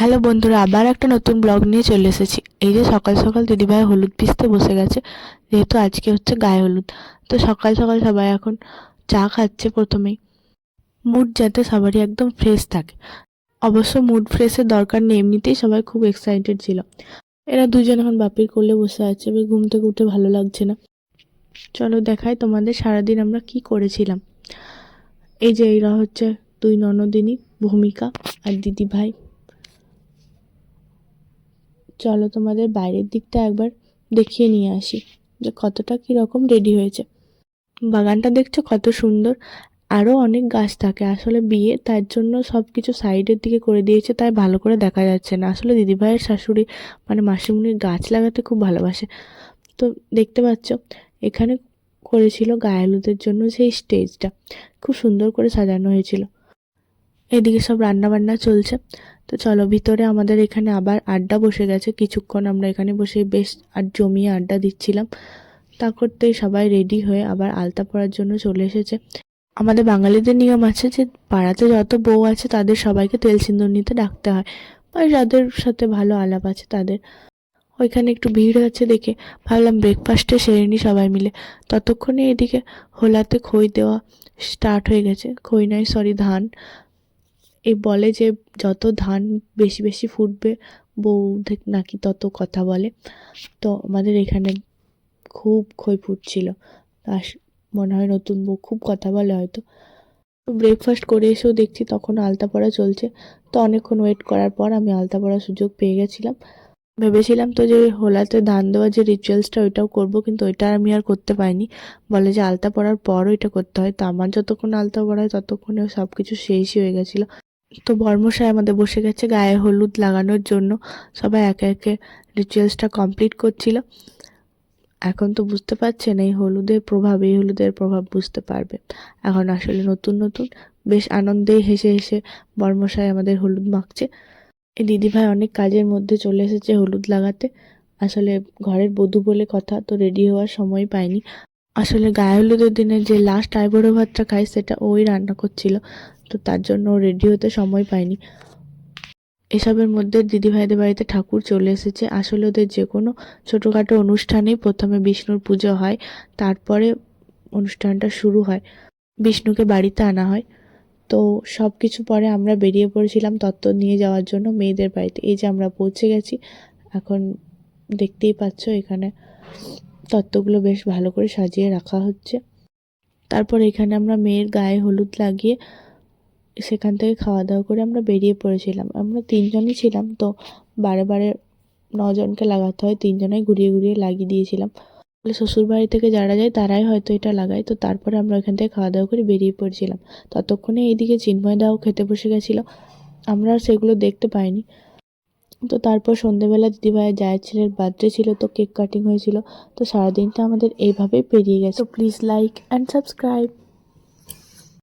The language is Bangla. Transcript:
হ্যালো বন্ধুরা, আবার একটা নতুন ব্লগ নিয়ে চলে এসেছি। এই যে সকাল সকাল দিদিভাই হলুদ পিসতে বসে গেছে, যেহেতু আজকে হচ্ছে গায়ে হলুদ। তো সকাল সকাল সবাই এখন চা খাচ্ছে প্রথমেই। মুড যাতে সবারই একদম ফ্রেশ থাকে। অবশ্য মুড ফ্রেশের দরকার নেই, এমনিতেই সবাই খুব এক্সাইটেড ছিল। এরা দুজন এখন বাপির কোলে বসে আছে, এবার ঘুম থেকে উঠে ভালো লাগছে না। চলো দেখাই তোমাদের সারাদিন আমরা কি করেছিলাম। এই যে এরা হচ্ছে দুই ননদিনী, ভূমিকা আর দিদি ভাই চলো তোমাদের বাইরের দিকটা একবার দেখিয়ে নিয়ে আসি, যে কতটা কীরকম রেডি হয়েছে। বাগানটা দেখছ কত সুন্দর আরও অনেক গাছ থাকে, আসলে বিয়ে তার জন্য সব কিছু সাইডের দিকে করে দিয়েছে, তাই ভালো করে দেখা যাচ্ছে না। আসলে দিদিভাইয়ের শাশুড়ি মানে মাসিমুনির গাছ লাগাতে খুব ভালোবাসে। তো দেখতে পাচ্ছ, এখানে করেছিল গায়ে হলুদের জন্য সেই স্টেজটা খুব সুন্দর করে সাজানো হয়েছিল। এদিকে সব রান্না বান্না চলছে। তো চলো ভিতরে আমাদের এখানে আবার আড্ডা বসে গেছে। কিছুক্ষণ আমরা এখানে বসে বেশ আর জমিয়ে আড্ডা দিচ্ছিলাম। তা করতেই সবাই রেডি হয়ে আবার আলতা পরার জন্য চলে এসেছে। আমাদের বাঙালিদের নিয়ম আছে যে পাড়াতে যত বউ আছে তাদের সবাইকে তেল সিন্দুর নিতে ডাকতে হয়। বা যাদের সাথে ভালো আলাপ আছে তাদের। ওইখানে একটু ভিড় আছে দেখে ভাবলাম ব্রেকফাস্টে সেরে নিই সবাই মিলে। ততক্ষণে এদিকে হোলাতে খই দেওয়া স্টার্ট হয়ে গেছে। খই নয় সরি ধান। এই বলে যে যত ধান বেশি বেশি ফুটবে, বউ নাকি তত কথা বলে। তো আমাদের এখানে খুব খই ফুটছিল। আর মনে হয় নতুন বউ খুব কথা বলে হয়তো। ব্রেকফাস্ট করে এসেও দেখছি তখন আলতা পড়া চলছে। তো অনেকক্ষণ ওয়েট করার পর আমি আলতা পড়ার সুযোগ পেয়ে গেছিলাম। ভেবেছিলাম তো যে হোলাতে ধান দেওয়ার যে রিচুয়ালসটা ওইটাও করব, কিন্তু ওইটা আমি আর করতে পারিনি। বলে যে আলতা পড়ার পরও এটা করতে হয়। তো আমার যতক্ষণ আলতা পড়া হয় ততক্ষণে সব কিছু শেষই হয়ে গেছিল। তো বর্মশাই আমাদের বসে গেছে গায়ে হলুদ লাগানোর জন্য। সবাই একে একে রিচুয়ালসটা কমপ্লিট করছিল। এখন তো বুঝতে পারছেন, এই হলুদের প্রভাব, এই হলুদের প্রভাব বুঝতে পারবে। এখন আসলে নতুন নতুন। বেশ আনন্দেই হেসে হেসে বর্মশাই আমাদের হলুদ মাখছে। এই দিদিভাই অনেক কাজের মধ্যে চলে এসেছে হলুদ লাগাতে। আসলে ঘরের বধূ বলে কথা তো রেডি হওয়ার সময় পাইনি। আসলে গায়ে হলুদের দিনে যে লাস্ট আইবুড়ো ভাতটা খাই, সেটা ওই রান্না করছিল। তো তার জন্য রেডি হতে সময় পাইনি। এসবের মধ্যে দিদিভাইদের বাড়িতে ঠাকুর চলে এসেছে। আসলে ওদের যে কোনো ছোটোখাটো অনুষ্ঠানেই প্রথমে বিষ্ণুর পুজো হয়, তারপরে অনুষ্ঠানটা শুরু হয়। বিষ্ণুকে বাড়িতে আনা হয়। তো সব কিছু পরে আমরা বেরিয়ে পড়েছিলাম তত্ত্ব নিয়ে যাওয়ার জন্য মেয়েদের বাড়িতে। এই যে আমরা পৌঁছে গেছি, এখন দেখতেই পাচ্ছ এখানে তত্ত্বগুলো বেশ ভালো করে সাজিয়ে রাখা হচ্ছে। তারপর এখানে আমরা মেয়ের গায়ে হলুদ লাগিয়ে সেখান থেকে খাওয়া দাওয়া করে আমরা বেরিয়ে পড়েছিলাম। আমরা তিনজনই ছিলাম, তো বারে বারে নজনকে লাগাতে হয়, তিনজনেই ঘুরিয়ে ঘুরিয়ে লাগিয়ে দিয়েছিলাম। বলে শ্বশুর বাড়ি থেকে যারা যায় তারাই হয়তো এটা লাগায়, তো তারপরে আমরা ওখান থেকে খাওয়া দাওয়া করে বেরিয়ে পড়েছিলাম। ততক্ষণে এইদিকে চিন্ময় দাও খেতে বসে গেছিল। আমরা সেগুলো দেখতে পাইনি। তো তারপর সন্ধেবেলা দিদিভাইয়ের জায়ের ছেলের বার্থডে ছিল, তো কেক কাটিং হয়েছিল, তো সারাদিনটা আমাদের এইভাবেই পেরিয়ে গেছে। Please like and subscribe